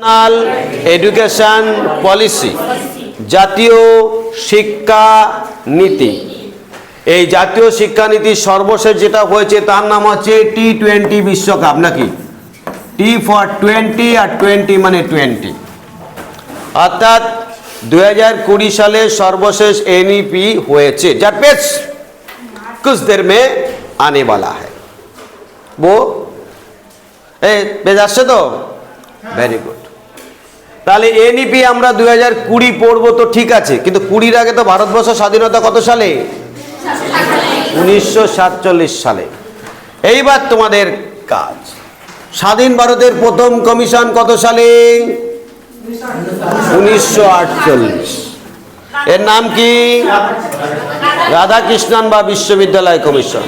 National education policy জাতীয় শিক্ষা নীতি এই জাতীয় শিক্ষানীতির সর্বশেষ যেটা হয়েছে তার নাম হচ্ছে টি টোয়েন্টি বিশ্বকাপ নাকি টি ফর টোয়েন্টি আর টোয়েন্টি মানে টোয়েন্টি অর্থাৎ দু হাজার কুড়ি সালে সর্বশেষ এনইপি হয়েছে যার পেজ कुछ देर में आने वाला है वो এ পেজ আসছে তো ভেরি গুড তাহলে এনইপি আমরা দুই হাজার কুড়ি পড়ব তো ঠিক আছে, কিন্তু কুড়ির আগে তো ভারতবর্ষ স্বাধীনতা কত সালে? উনিশশো সাতচল্লিশ সালে। এইবার তোমাদের কাজ। স্বাধীন ভারতের প্রথম কমিশন কত সালে? উনিশশো আটচল্লিশ। এর নাম কি? রাধাকৃষ্ণন বা বিশ্ববিদ্যালয় কমিশন।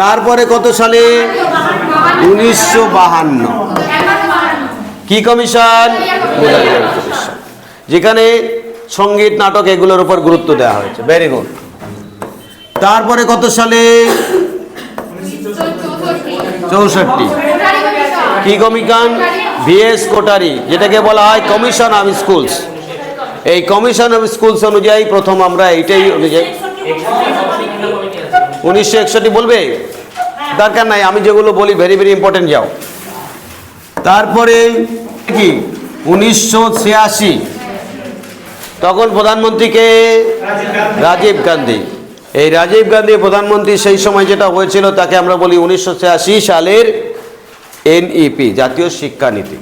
তারপরে কত সালে? উনিশশো বাহান্ন। কি কমিশন? যেখানে সংগীত, নাটক এগুলোর উপর গুরুত্ব দেওয়া হয়েছে। ভেরি গুড তারপরে কত সালে? চৌষট্টি। কি কমিশন? ভিএস কোটারি যেটাকে বলা হয় কমিশন অফ স্কুলস এই কমিশন অফ স্কুলস অনুযায়ী প্রথম আমরা এইটাই অনুযায়ী উনিশশো একষট্টি বলবে? দরকার নাই, আমি যেগুলো বলি ভেরি ভেরি ইম্পর্টেন্ট যাও। তারপরে কি? উনিশশো ছিয়াশি। তখন প্রধানমন্ত্রীকে রাজীব গান্ধী। এই রাজীব গান্ধী প্রধানমন্ত্রী সেই সময় যেটা হয়েছিল, তাকে আমরা বলি উনিশশো ছিয়াশি সালের এনইপি, জাতীয় শিক্ষানীতি।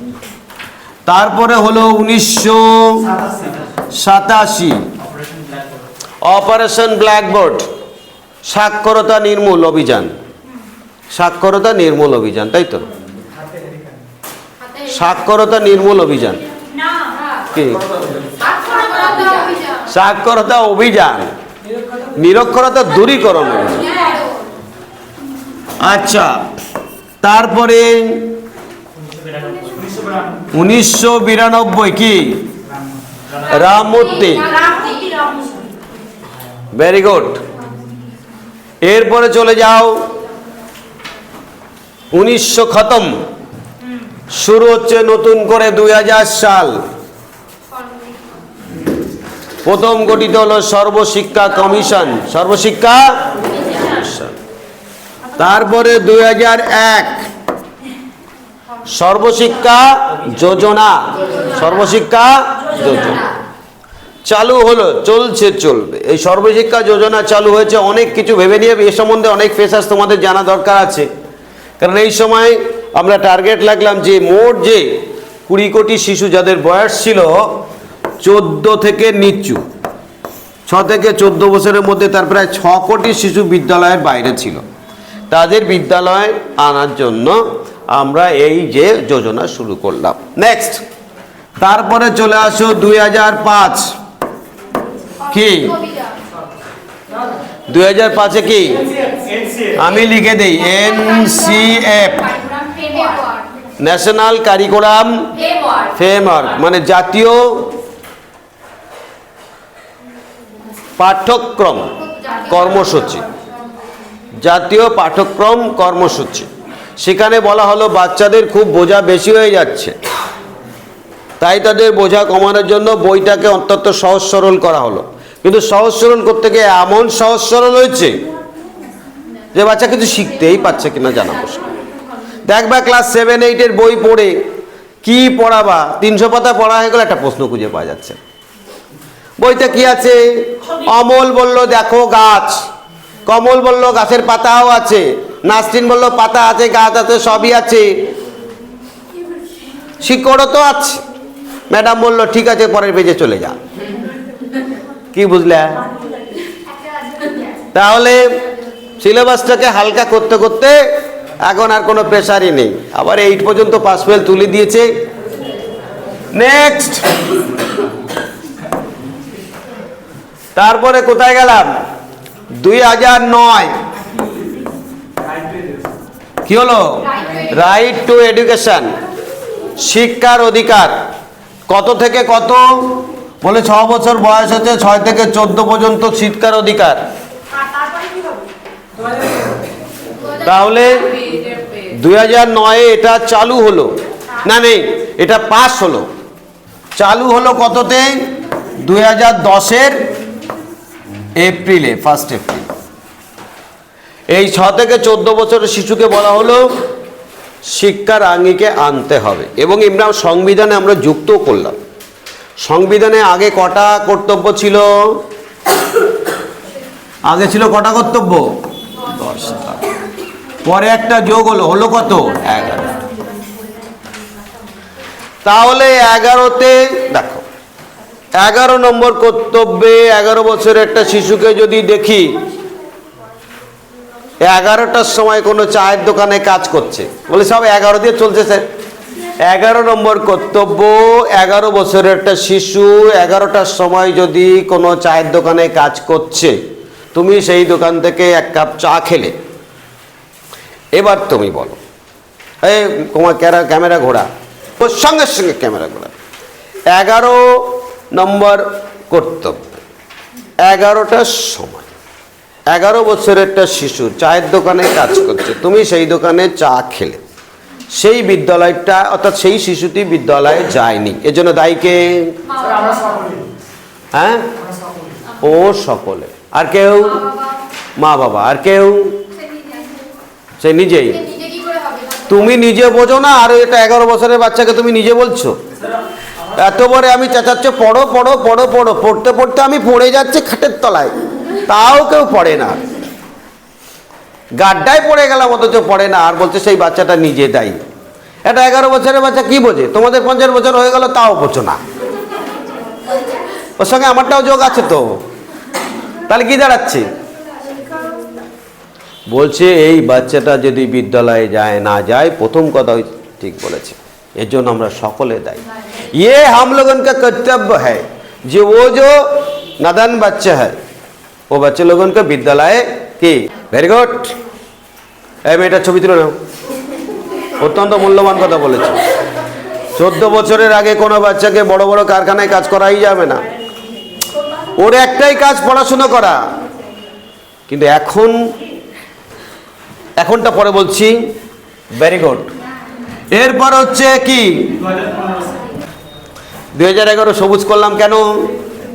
তারপরে হলো উনিশশো সাতাশি। অপারেশন ব্ল্যাকবোর্ড, সাক্ষরতা নির্মূল অভিযান। সাক্ষরতা নির্মূল অভিযান, তাই তো? সাক্ষরতা নির্মূল অভিযান। সাক্ষরতা অভিযান। নিরক্ষরতা দূরীকরণ আচ্ছা তারপরে উনিশশো বিরানব্বই কি? রামমূর্তি। ভেরি গুড এরপরে চলে যাও। উনিশশো খতম। শুরু হচ্ছে নতুন করে দুই হাজার সাল। প্রথম গঠিত হলো সর্বশিক্ষা কমিশন। সর্বশিক্ষা তারপরে দুই সর্বশিক্ষা যোজনা। সর্বশিক্ষা যোজনা। চালু হলো, চলছে, চলবে। এই সর্বশিক্ষা যোজনা চালু হয়েছে, অনেক কিছু ভেবে নিয়ে এ সম্বন্ধে অনেক ফেসার্স তোমাদের জানা দরকার আছে। কারণ এই সময় আমরা টার্গেট লাগলাম যে মোট যে কুড়ি কোটি শিশু যাদের বয়স ছিল, চোদ্দ থেকে নিচু, ছ থেকে চোদ্দ বছরের মধ্যে তার প্রায় ছ কোটি শিশু বিদ্যালয়ের বাইরে ছিল। তাদের বিদ্যালয়ে আনার জন্য আমরা এই যে যোজনা শুরু করলাম। নেক্সট তারপরে চলে আসো দুই হাজার পাঁচ। কি? দুই হাজার পাঁচে কি? আমি লিখে দিই N C F national curriculum framework মানে জাতীয় পাঠ্যক্রম কর্মসূচি। জাতীয় পাঠ্যক্রম কর্মসূচি। সেখানে বলা হলো বাচ্চাদের খুব বোঝা বেশি হয়ে যাচ্ছে। তাই তাদের বোঝা কমানোর জন্য বইটাকে অত্যন্ত সহজ সরল করা হলো। কিন্তু সহজ সরল করতে গিয়ে এমন সহজ সরল হয়েছে যে বাচ্চা কিছু শিখতেই পাচ্ছে কিনা জানা মুশকিল। দেখবা ক্লাস সেভেন এইটের বই পড়ে কি পড়াবা? তিনশো পাতা পড়া হয়ে গেলে একটা প্রশ্ন খুঁজে পাওয়া যাচ্ছে। বইতে কি আছে? অমল বলল, দেখো গাছ। কমল বলল, গাছের পাতাও আছে। নাসরিন বলল, পাতা আছে, গাছ আছে, সবই আছে। শিকড়ও তো আছে। ম্যাডাম বলল, ঠিক আছে, পরের পেজে চলে যা। কি বুঝলে? তাহলে সিলেবাসটাকে হালকা করতে করতে এখন আর কোনো প্রেশারই নেই। আবার এইট পর্যন্ত পাস ফেল তুলে দিয়েছে। নেক্সট তারপরে কোথায় গেলাম? দুই হাজার নয়। কি হলো? রাইট টু এডুকেশন শিক্ষার অধিকার। কত থেকে কত? বলে ছ বছর বয়স হচ্ছে, ছয় থেকে চোদ্দ পর্যন্ত শিক্ষার অধিকার। তাহলে দুই হাজার নয়ে এটা চালু হলো। না নেই এটা পাস হলো। চালু হলো কততে? দুই হাজার দশের এপ্রিলে ফার্স্ট এপ্রিল। এই ছ থেকে চোদ্দ বছরের শিশুকে বলা হলো শিক্ষার আঙ্গিকে আনতে হবে। এবং আমরা সংবিধানে আমরা যুক্ত করলাম। সংবিধানে আগে কটা কর্তব্য ছিল? আগে ছিল কটা কর্তব্য? দশটা। পরে একটা যোগ হলো হলো কত? এগারো। তাহলে এগারোতে, দেখো, এগারো নম্বর কর্তব্যে এগারো বছরের একটা শিশুকে যদি দেখি, এগারোটার সময় কোনো চায়ের দোকানে কাজ করছে, বলে সব এগারো দিয়ে চলছে স্যার। এগারো নম্বর কর্তব্য, এগারো বছরের একটা শিশু এগারোটার সময় যদি কোনো চায়ের দোকানে কাজ করছে, তুমি সেই দোকান থেকে এক কাপ চা খেলে। এবার তুমি বলো। এই তোমার ক্যারা, ক্যামেরা ঘোরা। ওর সঙ্গে সঙ্গে ক্যামেরা ঘোরা। এগারো নম্বর কর্তব্য। এগারোটার সময়। এগারো বছরের একটা শিশু চায়ের দোকানে কাজ করছে। তুমি সেই দোকানে চা খেলে। সেই বিদ্যালয়টা, অর্থাৎ সেই শিশুটি বিদ্যালয়ে যায়নি। এজন্য দায়ীকে হ্যাঁ? ও সকলে। আর কেউ? মা বাবা। আর কেউ? সে নিজেই। তুমি নিজে বোঝো না আর এটা এগারো বছরের বাচ্চাকে তুমি নিজে বলছো? এত বড় আমি চেঁচাচ্ছ পড়ো পড়ো পড়ো পড়ো পড়তে পড়তে আমি পড়ে যাচ্ছি খাটের তলায়। তাও কেউ পড়ে না। গাড্ডায় পড়ে গেলাম অথচ পড়ে না আর বলছে সেই বাচ্চাটা নিজে দায়ী। এটা এগারো বছরের বাচ্চা কি বোঝে? তোমাদের পঞ্চাশ বছর হয়ে গেল তাও বোঝো না। ওর সঙ্গে আমারটাও যোগ আছে তো। তাহলে কি দাঁড়াচ্ছে? বলছে এই বাচ্চাটা যদি বিদ্যালয়ে যায় না যায় প্রথম কথা ওই ঠিক বলেছে এর জন্য আমরা সকলে দায়ী ये हम लोगों का कर्तव्य है जो वो जो नादान बच्चा है वो बच्चे लोगों को विद्यालय কি ভেরি গুড এই মেয়েটার ছবি তুলে নাও অত্যন্ত মূল্যবান কথা বলেছে চোদ্দ বছরের আগে কোনো বাচ্চাকে বড় বড় কারখানায় কাজ করাই যাবে না ওর একটাই কাজ পড়াশুনো করা কিন্তু এখন এখনটা পরে বলছি। ভেরি গুড এরপর হচ্ছে কি? দুই হাজার এগারো সবুজ করলাম কেন?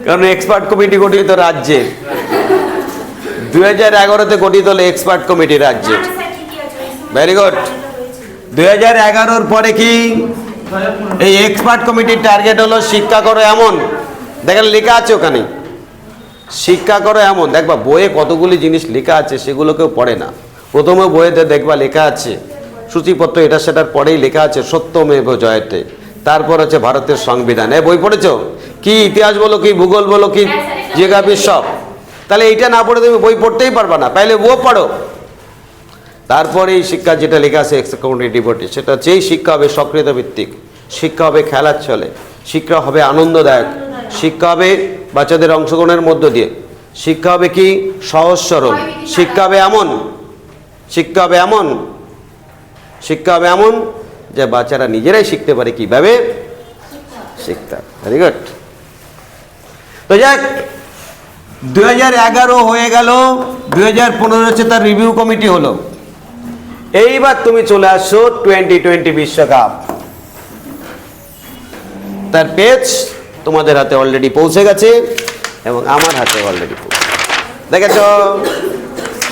কারণ এক্সপার্ট কমিটি গঠিত রাজ্যে। দুই হাজার এগারোতে গঠিত হলো এক্সপার্ট কমিটি রাজ্যে। ভেরি গুড দুই হাজার এগারোর পরে কি? এই এক্সপার্ট কমিটির টার্গেট হলো শিক্ষা করো এমন। দেখেন লেখা আছে ওখানে। শিক্ষা করো এমন। দেখবা বইয়ে কতগুলি জিনিস লেখা আছে, সেগুলো কেউ পড়ে না। প্রথমে বইয়েতে দেখবা লেখা আছে সূচিপত্র এটা সেটার পরেই লেখা আছে সত্যমেব জয়তে। তারপর হচ্ছে ভারতের সংবিধান। এ বই পড়েছ? কি ইতিহাস বলো কি ভূগোল বলো কি জিওগ্রাফি সব। তাহলে এইটা না পড়ে তুমি বই পড়তেই পারবা না। পাইলে ও পড়ো। তারপরে এই শিক্ষা যেটা লেখা আছে এক্সকমিউনিটি বোর্ডে সেটা এই শিক্ষা হবে সক্রিয়তা ভিত্তিক। শিক্ষা হবে খেলার ছলে। শিক্ষা হবে আনন্দদায়ক। শিক্ষা হবে বাচ্চাদের অংশগ্রহণের মধ্য দিয়ে। শিক্ষা হবে কি? সহজ সরল। শিক্ষা হবে এমন। শিক্ষা হবে এমন, শিক্ষা হবে এমন যে বাচ্চারা নিজেরাই শিখতে পারে কীভাবে শিখতে। ভেরি গুড তো যাক দু হাজার এগারো হয়ে গেল দু হাজার পনেরো হচ্ছে তার রিভিউ কমিটি হলো। এইবার তুমি চলে আসছো টোয়েন্টি টোয়েন্টি বিশ্বকাপ। তার পেজ তোমাদের হাতে অলরেডি পৌঁছে গেছে এবং আমার হাতে অলরেডি পৌঁছে দেখেছ?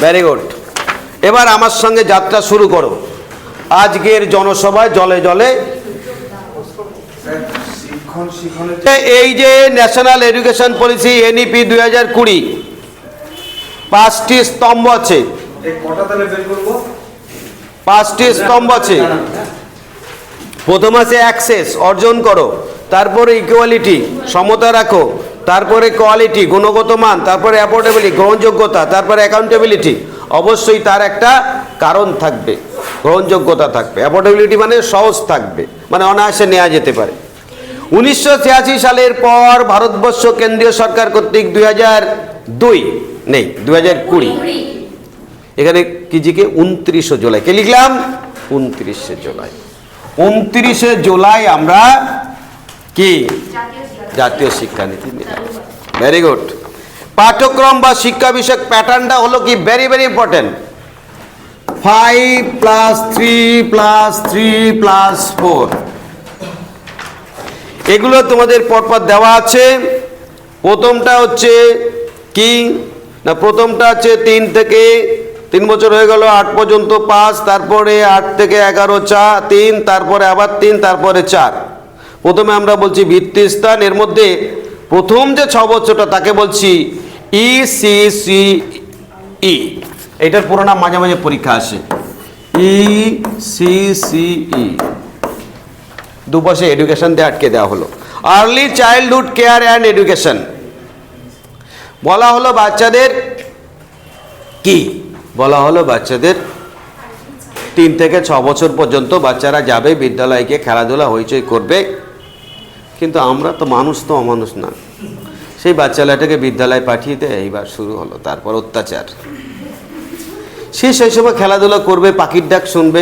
ভেরি গুড এবার আমার সঙ্গে যাত্রা শুরু করো। আজকের জনসভায় জলে জলে এই যে ন্যাশনাল এডুকেশন পলিসি এনইপি দুই হাজার কুড়ি, পাঁচটি স্তম্ভ আছে। পাঁচটি স্তম্ভ আছে। প্রথম আছে অ্যাক্সেস অর্জন করো। তারপরে ইকুয়ালিটি সমতা রাখো। তারপরে কোয়ালিটি গুণগত মান। তারপরে অ্যাফোর্ডেবিলিটি গ্রহণযোগ্যতা। তারপরে অ্যাকাউন্টেবিলিটি অবশ্যই তার একটা কারণ থাকবে, গ্রহণযোগ্যতা থাকবে অ্যাফোর্ডেবিলিটি মানে সহজ থাকবে মানে অনায়াসে নেওয়া যেতে পারে। উনিশশো ছিয়াশি সালের পর ভারতবর্ষ কেন্দ্রীয় সরকার কর্তৃক দুই দুই, নেই দু হাজার কুড়ি। এখানে কি জিকে? উনত্রিশে জুলাই। কে লিখলাম? উনত্রিশে জুলাই। উনত্রিশে জুলাই আমরা কি? জাতীয় শিক্ষানীতি ভেরি গুড পাঠ্যক্রম বা শিক্ষা বিষয়ক প্যাটার্নটা হলো কি? Very very important five plus three plus three plus four এগুলো তোমাদের পরপর দেওয়া আছে। প্রথমটা হচ্ছে কি? না, প্রথমটা হচ্ছে তিন থেকে তিন বছর হয়ে গেল, আট পর্যন্ত পাঁচ তারপরে আট থেকে এগারো চা, তিন, তারপরে আবার তিন, তারপরে চার। প্রথমে আমরা বলছি ভিত্তিস্থান এর মধ্যে প্রথম যে ছ বছরটা, তাকে বলছি ই সি সি ই এটার পুরো নাম মাঝে মাঝে পরীক্ষা আসে। ই সি সি ই দুপাশে এডুকেশন দিয়ে আটকে দেওয়া হলো। Early childhood care and education বলা হলো বাচ্চাদের কি? বলা হলো বাচ্চাদের তিন থেকে ছ বছর পর্যন্ত বাচ্চারা যাবে, বিদ্যালয়কে খেলাধুলা, হইচই করবে। কিন্তু আমরা তো মানুষ তো অমানুষ না। সেই বাচ্চালাটাকে বিদ্যালয়ে পাঠিয়ে দেয় এইবার শুরু হলো, তারপর অত্যাচার। সে সেই সময় খেলাধুলা করবে, পাখির ডাক শুনবে,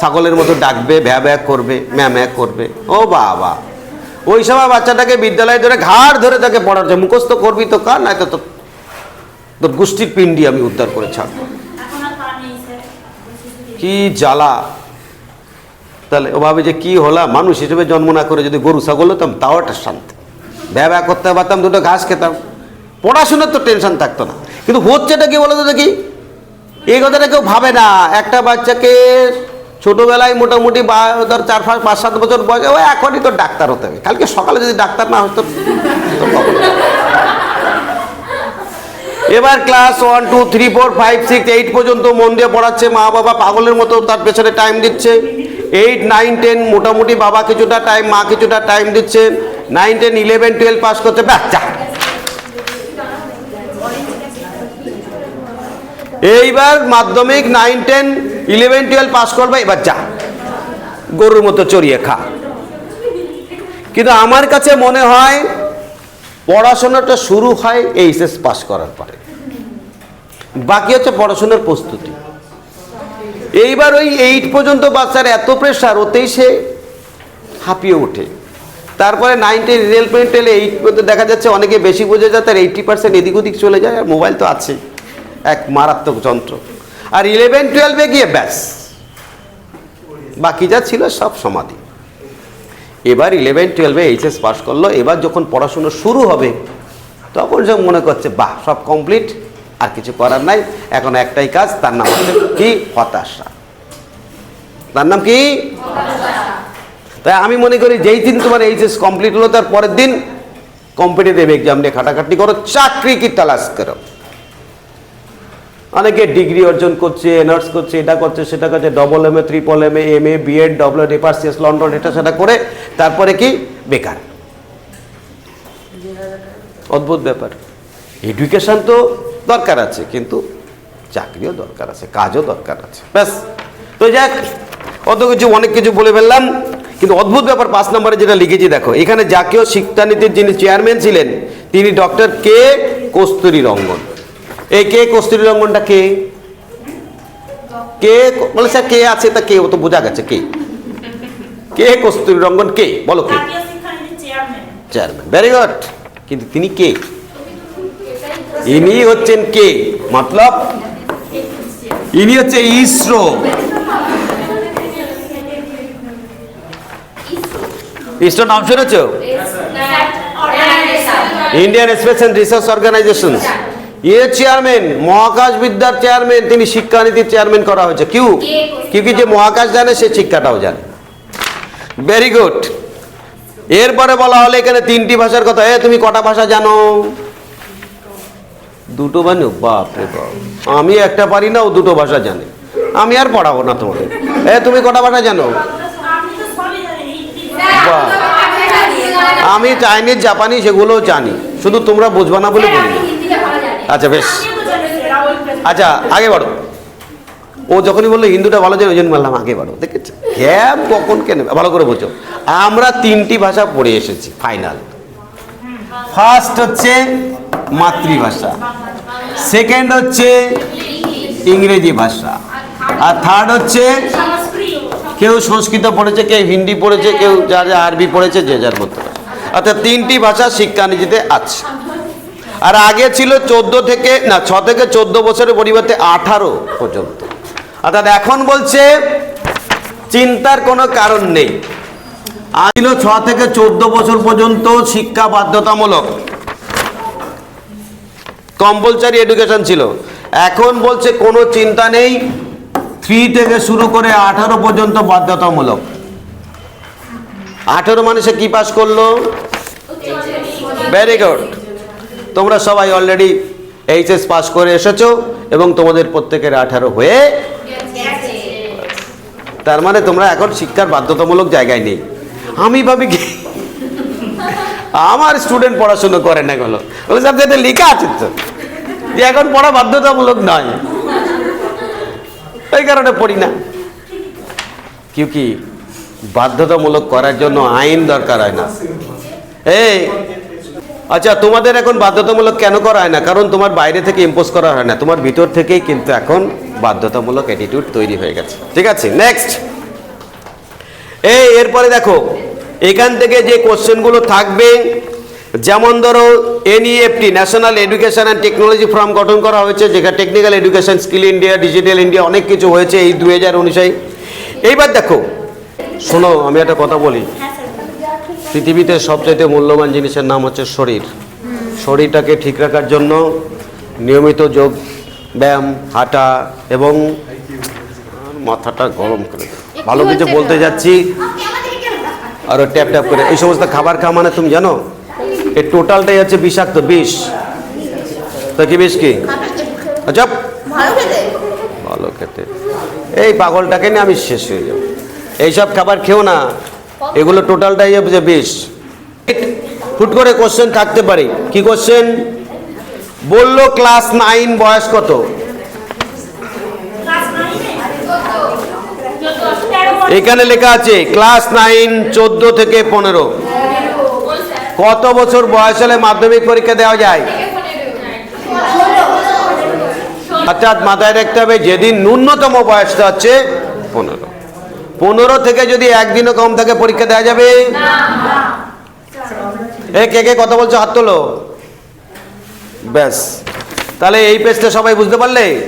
ছাগলের মতো ডাকবে, ভ্যা ভ্যা করবে, ম্যা ম্যা করবে। ও বাবা, ওই সময় বাচ্চাটাকে বিদ্যালয়ে ধরে ঘাড় ধরে তাকে পড়াচ্ছে মুখস্থ করবি তো কার, নয়তো তো তোর গোষ্ঠীর পিণ্ডি আমি উদ্ধার করে ছাড়বো। কি জ্বালা। তাহলে ওভাবে যে কি হলাম, মানুষ হিসেবে জন্ম না করে যদি গরু, ছাগল হতাম, তাও একটা শান্তি। ব্যা ব্যা করতে পারতাম, দুটো ঘাস খেতাম। পড়াশোনার তো টেনশন থাকতো না। কিন্তু হচ্ছেটা কি বলো তো দেখি? এই কথাটা কেউ ভাবে না। একটা বাচ্চাকে ছোটোবেলায় মোটামুটি বা- ধর চার পাঁচ পাঁচ, সাত বছর বয়সে, ও এখনই তো ডাক্তার হতে হবে। কালকে সকালে যদি ডাক্তার না হতো। এবার class one two three four five six eight পর্যন্ত মন দিয়ে পড়াচ্ছে, মা বাবা পাগলের মতো তার পেছনে টাইম দিচ্ছে। এইট নাইন টেন মোটামুটি বাবা কিছুটা টাইম মা কিছুটা টাইম দিচ্ছে। Nine ten eleven twelve pass করতে বাচ্চা এইবার মাধ্যমিক nine ten eleven twelve pass করবে, এবার যা। গরুর মতো চড়িয়ে খা। কিন্তু আমার কাছে মনে হয় পড়াশোনাটা শুরু হয় এইচএস পাস করার পরে। বাকি হচ্ছে পড়াশোনার প্রস্তুতি। এইবার ওই এইট পর্যন্ত বাচ্চার এত প্রেশার ওতেই সে হাঁপিয়ে ওঠে। তারপরে nine ten eleven twelve eight দেখা যাচ্ছে অনেকে বেশি বোঝে যায়, তার এইটটি পার্সেন্ট এদিক ওদিক চলে যায়, আর মোবাইল তো আছে এক মারাত্মক যন্ত্র। আর ইলেভেন টুয়েলভে গিয়ে ব্যাস। বাকি যা ছিল সব সমাধি। এবার ইলেভেন টুয়েলভে এইচএস পাস করল, এবার যখন পড়াশুনো শুরু হবে, তখন সে মনে করছে, বাহ, সব কমপ্লিট, আর কিছু করার নাই, এখন একটাই কাজ, তার নাম হচ্ছে কি? হতাশা। তার নাম কি? তাই আমি মনে করি যেই দিন তোমার এইচএস কমপ্লিট হলো, তার পরের দিন কম্পিটিটিভ এক্সাম নিয়ে খাটাখাটি করো, চাকরি কি তালাশ করো। অনেকে ডিগ্রি অর্জন করছে এনার্স করছে, এটা করছে, সেটা করছে double M A triple M A M A B Ed double ডিপার্সিয়াস London এটা সেটা করে, তারপরে কি? বেকার। অদ্ভুত ব্যাপার। এডুকেশন তো দরকার আছে, কিন্তু চাকরিও দরকার আছে, কাজও দরকার আছে। ব্যাস। তো যাক অত কিছু, অনেক কিছু বলে ফেললাম। কিন্তু অদ্ভুত ব্যাপার পাঁচ নম্বরে যেটা লিখেছি দেখো এখানে জাতীয় শিক্ষানীতির যিনি চেয়ারম্যান ছিলেন তিনি ডক্টর কে কস্তুরী রঙ্গন এই কে কস্তুরী রঙ্গনটা কে কে বলে স্যার কে আছে? তা কে? ও তো বোঝা গেছে কে? কে কস্তুরী রঙ্গন কে? বলো কে? চেয়ারম্যান। ভেরি গুড কিন্তু তিনি কে? ইনি হচ্ছেন কে? মতলব? ইনি হচ্ছে ইসরো। ইসরো নাম শুনেছ? Indian space and research organisation ইয়ে চেয়ারম্যান মহাকাশ বিদ্যার চেয়ারম্যান তিনি শিক্ষানীতির চেয়ারম্যান করা হয়েছে। কিউ? কি যে মহাকাশ জানে, সে শিক্ষাটাও জানে। ভেরি গুড এরপরে বলা হলো এখানে তিনটি ভাষার কথা। এ, তুমি কটা ভাষা জানো? দুটো বানো বাপ রে বাপ। আমি একটা পারি না, ও দুটো ভাষা জানে। আমি আর পড়াবো না তোমাকে। এ, তুমি কটা ভাষা জানো আপনি তো সবই জানেন হিন্দি বাহ। আমি চাইনিজ জাপানি সেগুলোও জানি। শুধু তোমরা বুঝবা না বলে বলি আচ্ছা বেশ। আচ্ছা আগে বাড়ো। ও যখনই বলল, হিন্দুটা ভালো জানো, ওই জন্য বললাম, আগে বাড়ো। দেখেছ? হ্যাঁ কখন কেন? ভালো করে বোঝো। আমরা তিনটি ভাষা পড়ে এসেছি, ফাইনাল। ফার্স্ট হচ্ছে মাতৃভাষা। সেকেন্ড হচ্ছে ইংরেজি ভাষা। আর থার্ড হচ্ছে কেউ সংস্কৃত পড়েছে, কেউ হিন্দি পড়েছে, কেউ যা যা আরবি পড়েছে, যে যার মতো। অর্থাৎ তিনটি ভাষা শিক্ষানীতিতে আছে। আর আগে ছিল চোদ্দ থেকে, না, ছ থেকে চোদ্দ বছরের পরিবর্তে আঠারো পর্যন্ত। অর্থাৎ এখন বলছে, চিন্তার কোনো কারণ নেই। ছিল ছ থেকে চোদ্দ বছর পর্যন্ত শিক্ষা বাধ্যতামূলক। কম্পালসারি এডুকেশন ছিল। এখন বলছে কোনো চিন্তা নেই। থ্রি থেকে শুরু করে আঠারো পর্যন্ত বাধ্যতামূলক। আঠারো মানে সে কি পাস করল? ভেরি গুড তোমরা সবাই অলরেডি এইচএস পাস করে এসেছ এবং তোমাদের প্রত্যেকের আঠারো হয়ে তার মানে তোমরা এখন শিক্ষার বাধ্যতামূলক জায়গায় নেই। আমি ভাবি কি? আমার স্টুডেন্ট পড়াশুনো করে না গেলো ওই সাবজেক্টে লেখা আছে তো। এখন পড়া বাধ্যতামূলক নয়। এই কারণে পড়ি না। কেউ কি বাধ্যতামূলক করার জন্য আইন দরকার হয় না? এই আচ্ছা তোমাদের এখন বাধ্যতামূলক কেন করা হয় না? কারণ তোমার বাইরে থেকে ইম্পোজ করা হয় না। তোমার ভিতর থেকেই কিন্তু এখন বাধ্যতামূলক অ্যাটিটিউড তৈরি হয়ে গেছে। ঠিক আছে নেক্সট এই, এরপরে দেখো, এখান থেকে যে কোশ্চেনগুলো থাকবে যেমন ধরো NEFT national education and technology forum গঠন করা হয়েছে যেখানে technical education skill India digital India অনেক কিছু হয়েছে এই দু হাজার উনিশে। এইবার দেখো শোনো আমি একটা কথা বলি। হ্যাঁ পৃথিবীতে সবচাইতে মূল্যবান জিনিসের নাম হচ্ছে শরীর। শরীরটাকে ঠিক রাখার জন্য নিয়মিত যোগ ব্যায়াম হাঁটা এবং মাথাটা গরম করে ভালো কিছু বলতে যাচ্ছি। আরও ট্যাপ ট্যাপ করে। এই সমস্ত খাবার খাওয়া মানে তুমি জানো? এই টোটালটাই হচ্ছে বিষাক্ত বিষ। তো কি বিষ কি? আচ্ছা। ভালো খেতে? এই পাগলটাকে নিয়ে আমি শেষ হয়ে যাব। এইসব খাবার খেও না। এগুলো টোটালটাই হচ্ছে বিষ। ফুট করে কোশ্চেন থাকতে পারে। কি কোশ্চেন বলল ক্লাস নাইন বয়স কত? এখানে লেখা আছে ক্লাস নাইন চোদ্দ থেকে পনেরো। কত বছর বয়স হলে মাধ্যমিক পরীক্ষা দেওয়া যায়? অর্থাৎ মাথায় রাখতে হবে, যেদিন ন্যূনতম বয়সটা হচ্ছে পনেরো। পনেরো থেকে যদি একদিনও কম থাকে, পরীক্ষা দেওয়া যাবে? এ, কে কে কথা বলছো? হাত তোলো। ব্যাস। তাহলে এই পেজটা সবাই বুঝতে পারলে?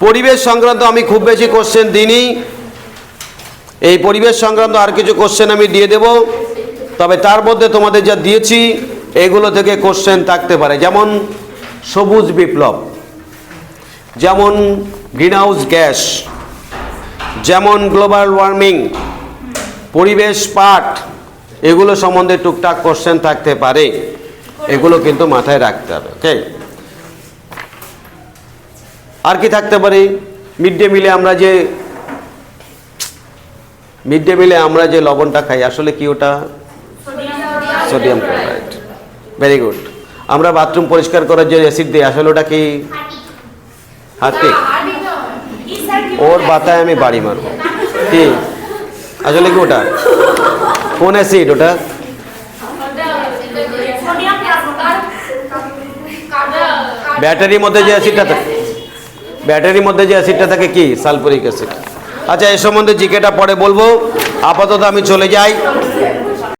পরিবেশ সংক্রান্ত আমি খুব বেশি কোশ্চেন দিইনি। এই পরিবেশ সংক্রান্ত আর কিছু কোশ্চেন আমি দিয়ে দেব। তবে তার মধ্যে তোমাদের যা দিয়েছি, এগুলো থেকে কোশ্চেন থাকতে পারে। যেমন সবুজ বিপ্লব, যেমন গ্রিনহাউস গ্যাস যেমন গ্লোবাল ওয়ার্মিং পরিবেশ পাঠ এগুলো সম্বন্ধে টুকটাক কোশ্চেন থাকতে পারে। এগুলো কিন্তু মাথায় রাখতে হবে ওকে আর কি থাকতে পারে? মিড ডে মিলে আমরা যে মিড ডে মিলে আমরা যে লবণটা খাই, আসলে কি ওটা? Sodium chloride. ভেরি গুড আমরা বাথরুম পরিষ্কার করার যে অ্যাসিড দিই, আসলে ওটা কি? হার্পিক ওর বাতায় আমি বাড়ি মারব। কি? আসলে কি ওটা? কোন অ্যাসিড ওটা? ব্যাটারির মধ্যে যে অ্যাসিডটা থাকে ব্যাটারির মধ্যে যে অ্যাসিডটা থাকে কি? সালফুরিক অ্যাসিড আচ্ছা এ সম্বন্ধে জিকেটা পরে বলব। আপাতত আমি চলে যাই।